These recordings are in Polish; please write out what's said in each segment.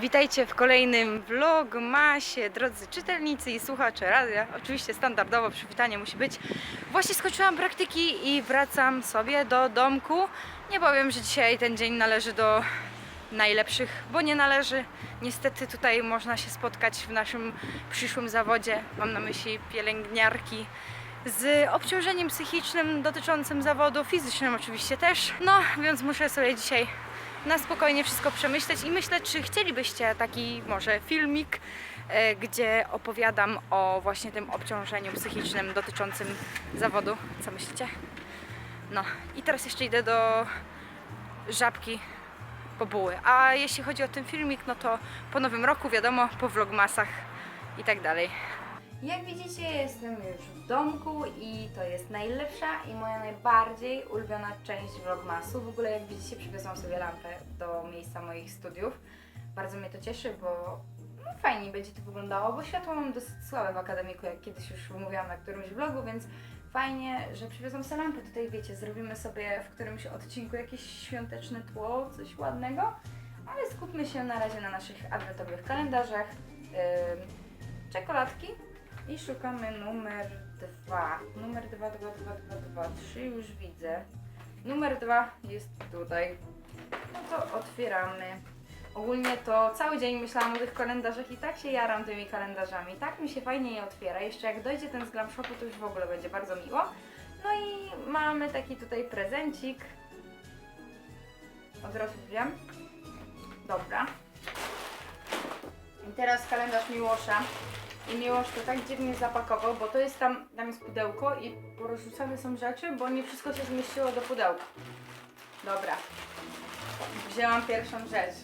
Witajcie w kolejnym vlogmasie, drodzy czytelnicy i słuchacze radia. Oczywiście standardowo przywitanie musi być. Właśnie skończyłam praktyki i wracam sobie do domku. Nie powiem, że dzisiaj ten dzień należy do najlepszych, bo nie należy. Niestety tutaj można się spotkać w naszym przyszłym zawodzie. Mam na myśli pielęgniarki z obciążeniem psychicznym dotyczącym zawodu, fizycznym oczywiście też. No, więc muszę sobie dzisiaj na spokojnie wszystko przemyśleć i myślę, czy chcielibyście taki może filmik, e, gdzie opowiadam o właśnie tym obciążeniu psychicznym dotyczącym zawodu. Co myślicie? No i teraz jeszcze idę do żabki po buły. A jeśli chodzi o ten filmik, no to po nowym roku, wiadomo, po vlogmasach i tak dalej. Jak widzicie, jestem już w domku i to jest najlepsza i moja najbardziej ulubiona część vlogmasu. W ogóle, jak widzicie, przywiozłam sobie lampę do miejsca moich studiów. Bardzo mnie to cieszy, bo no, fajnie będzie to wyglądało, bo światło mam dosyć słabe w akademiku, jak kiedyś już mówiłam na którymś vlogu, więc fajnie, że przywiozłam sobie lampę. Tutaj, wiecie, zrobimy sobie w którymś odcinku jakieś świąteczne tło, coś ładnego, ale skupmy się na razie na naszych adwentowych kalendarzach. Ym, czekoladki i szukamy numer dwa. Numer dwa, dwa, dwa, dwa, dwa, trzy już widzę. Numer dwa jest tutaj. No to otwieramy. Ogólnie to cały dzień myślałam o tych kalendarzach i tak się jaram tymi kalendarzami. Tak mi się fajnie je otwiera. Jeszcze jak dojdzie ten z Glam Shopu, to już w ogóle będzie bardzo miło. No i mamy taki tutaj prezencik. Od razu wiem. Dobra. I teraz kalendarz Miłosza. I Miłosz to tak dziwnie zapakował, bo to jest tam, tam jest pudełko i porozrzucane są rzeczy, bo nie wszystko się zmieściło do pudełka. Dobra. Wzięłam pierwszą rzecz.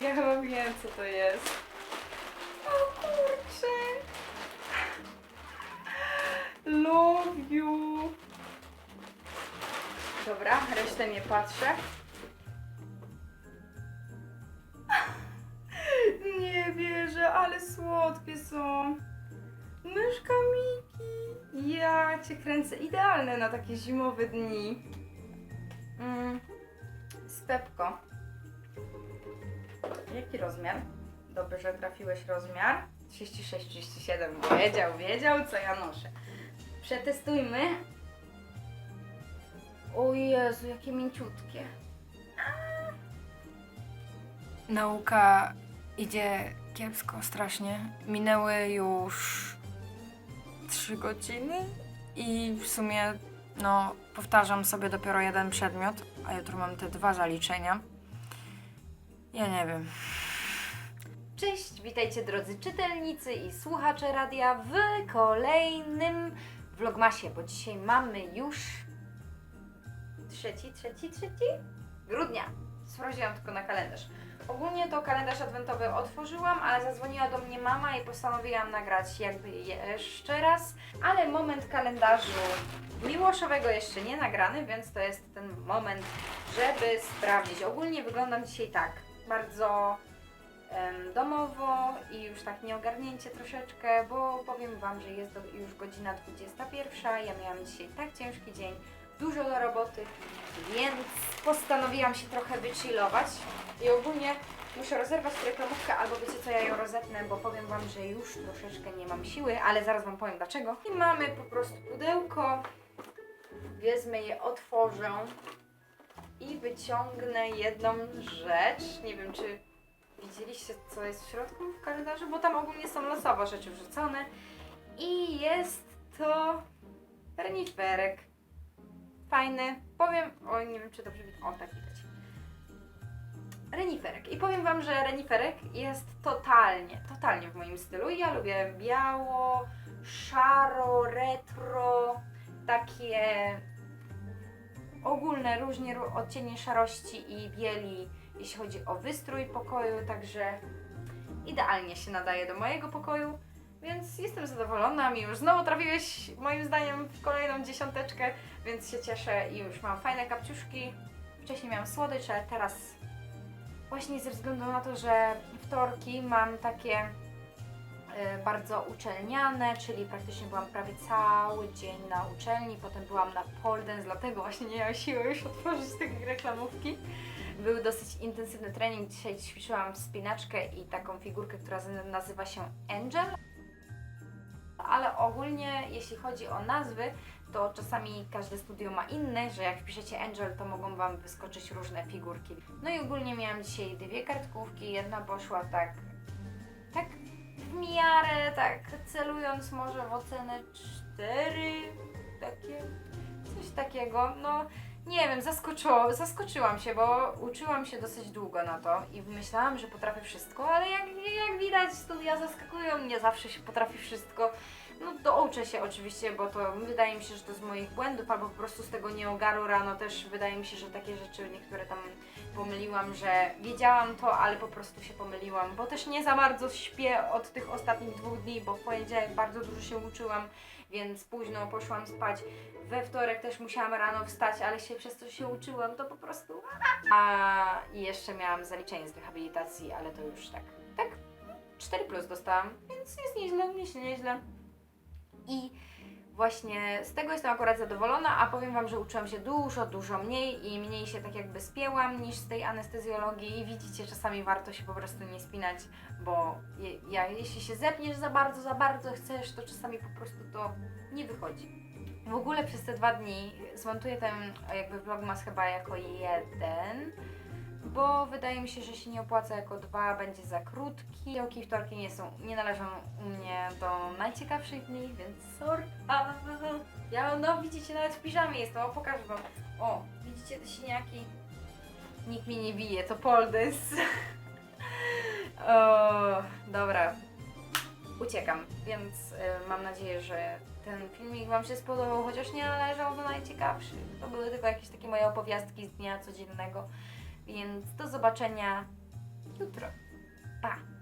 Ja chyba wiem, co to jest. O kurczę! Love you! Dobra, resztę nie patrzę. Słodkie są. Myszka Miki. Ja cię kręcę. Idealne na takie zimowe dni. Mm. Jaki rozmiar? Dobrze, że trafiłeś rozmiar. 36-37. Wiedział, wiedział, co ja noszę. Przetestujmy. O Jezu, jakie mięciutkie. Nauka idzie kiepsko, strasznie. Minęły już trzy godziny i w sumie, no, powtarzam sobie dopiero jeden przedmiot, a jutro mam te dwa zaliczenia. Ja nie wiem. Cześć, witajcie drodzy czytelnicy i słuchacze radia w kolejnym vlogmasie, bo dzisiaj mamy już trzeci, trzeci, trzeci grudnia. Sprawdziłam tylko na kalendarz. Ogólnie to kalendarz adwentowy otworzyłam, ale zadzwoniła do mnie mama i postanowiłam nagrać jakby jeszcze raz. Ale moment kalendarzu miłoszowego jeszcze nie nagrany, więc to jest ten moment, żeby sprawdzić. Ogólnie wyglądam dzisiaj tak, bardzo em, domowo i już tak nieogarnięcie troszeczkę, bo powiem Wam, że jest już godzina 21. Ja miałam dzisiaj tak ciężki dzień, dużo do roboty, więc postanowiłam się trochę wychillować i ogólnie muszę rozerwać reklamówkę, albo wiecie co, ja ją rozetnę, bo powiem Wam, że już troszeczkę nie mam siły, ale zaraz Wam powiem dlaczego. I mamy po prostu pudełko, wezmę je, otworzę i wyciągnę jedną rzecz. Nie wiem, czy widzieliście, co jest w środku w kalendarzu, bo tam ogólnie są losowo rzeczy wrzucone. I jest to reniferek. Fajny. Powiem, o nie wiem, czy dobrze widać. O, tak widać. Reniferek. I powiem Wam, że reniferek jest totalnie, totalnie w moim stylu. Ja lubię biało, szaro, retro, takie ogólne, różnie ró- odcienie szarości i bieli, jeśli chodzi o wystrój pokoju, także idealnie się nadaje do mojego pokoju. Więc jestem zadowolona, mi już znowu trafiłeś moim zdaniem w kolejną dziesiąteczkę, więc się cieszę i już mam fajne kapciuszki. Wcześniej miałam słodycze, teraz właśnie ze względu na to, że wtorki mam takie e, bardzo uczelniane, czyli praktycznie byłam prawie cały dzień na uczelni, potem byłam na pole dlatego właśnie nie miałam siły już otworzyć tej reklamówki. Był dosyć intensywny trening. Dzisiaj ćwiczyłam wspinaczkę i taką figurkę, która nazywa się Angel. Ale ogólnie, jeśli chodzi o nazwy, to czasami każde studio ma inne, że jak wpiszecie Angel, to mogą Wam wyskoczyć różne figurki. No i ogólnie miałam dzisiaj dwie kartkówki. Jedna poszła tak, tak w miarę, tak celując może w ocenę 4, takie, coś takiego. No nie wiem, zaskoczyło, zaskoczyłam się, bo uczyłam się dosyć długo na to i myślałam, że potrafię wszystko, ale jak, jak widać studia zaskakują mnie, zawsze się potrafi wszystko. No douczę się oczywiście, bo to wydaje mi się, że to z moich błędów, albo po prostu z tego nieogaru rano też wydaje mi się, że takie rzeczy niektóre tam pomyliłam, że wiedziałam to, ale po prostu się pomyliłam, bo też nie za bardzo śpię od tych ostatnich dwóch dni, bo w poniedziałek bardzo dużo się uczyłam, więc późno poszłam spać. We wtorek też musiałam rano wstać, ale się przez to się uczyłam, to po prostu. A jeszcze miałam zaliczenie z rehabilitacji, ale to już tak, tak 4 plus dostałam, więc jest nieźle, nieźle, nieźle. I właśnie z tego jestem akurat zadowolona, a powiem Wam, że uczyłam się dużo, dużo mniej i mniej się tak jakby spięłam niż z tej anestezjologii i widzicie, czasami warto się po prostu nie spinać, bo je, ja, jeśli się zepniesz za bardzo, za bardzo chcesz, to czasami po prostu to nie wychodzi. W ogóle przez te dwa dni zmontuję ten jakby vlogmas chyba jako jeden, bo wydaje mi się, że się nie opłaca jako dwa, będzie za krótki. Jołki i wtorki nie są, nie należą u mnie do najciekawszych dni, więc sorry. A, ja no widzicie, nawet w piżamie jestem, o pokażę wam. O, widzicie te siniaki? Nikt mnie nie bije, to poldys. o, dobra, uciekam, więc y, mam nadzieję, że ten filmik Wam się spodobał, chociaż nie należał do najciekawszych. To były tylko jakieś takie moje opowiastki z dnia codziennego. Więc do zobaczenia jutro. Pa!